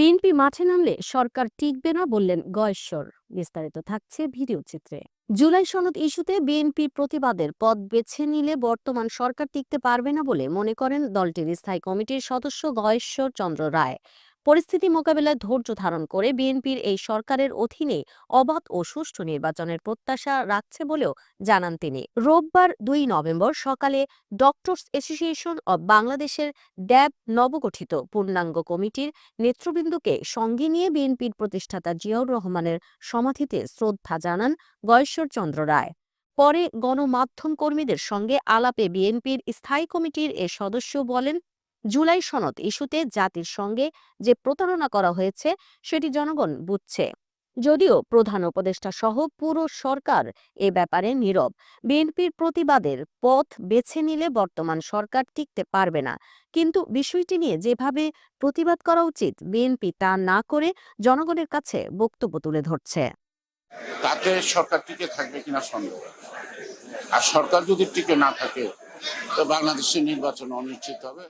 BNP মাঠে নামলে সরকার টিকবে না বললেন গয়েশ্বর। বিস্তারিত থাকছে ভিডিও চিত্রে। জুলাই সনদ ইস্যুতে বিএনপি প্রতিবাদের পদ বেছে নিলে বর্তমান সরকার টিকতে পারবে না বলে মনে করেন দলটির স্থায়ী কমিটির সদস্য গয়েশ্বর চন্দ্র রায়। পরিস্থিতি মোকাবেলায় ধৈর্য ধারণ করে বিএনপির এই সরকারের অধীনে অবাধ ও সুষ্ঠু নির্বাচনের প্রত্যাশা রাখছে বলেও জানান তিনি। রোববার দুই নভেম্বর সকালে ডক্টরস অ্যাসোসিয়েশন অব বাংলাদেশের ড্যাব নবগঠিত পূর্ণাঙ্গ কমিটির নেতৃবৃন্দকে সঙ্গে নিয়ে বিএনপির প্রতিষ্ঠাতা জিয়াউর রহমানের সমাধিতে শ্রদ্ধা জানান গয়েশ্বর চন্দ্র রায়। পরে গণমাধ্যম কর্মীদের সঙ্গে আলাপে বিএনপির স্থায়ী কমিটির এ সদস্য বলেন জুলাই সনদ ইস্যুতে জাতির সঙ্গে যে প্রতারণা করা হয়েছে, সেটি জনগণ বুঝছে। যদিও প্রধান উপদেষ্টা সহ পুরো সরকার এ ব্যাপারে নীরব। বিএনপির প্রতিবাদের পথ বেছে নিলে বর্তমান সরকার টিকতে পারবে না। কিন্তু বিষয়টি নিয়ে যেভাবে প্রতিবাদ করা উচিত, বিএনপি তা না করে জনগণের কাছে বক্তব্য তুলে ধরছে। তাতে সরকার টিকে থাকবে কিনা সন্দেহ। আর সরকার যদি টিকে না থাকে, তো বাংলাদেশের নির্বাচন অনিশ্চিত হবে।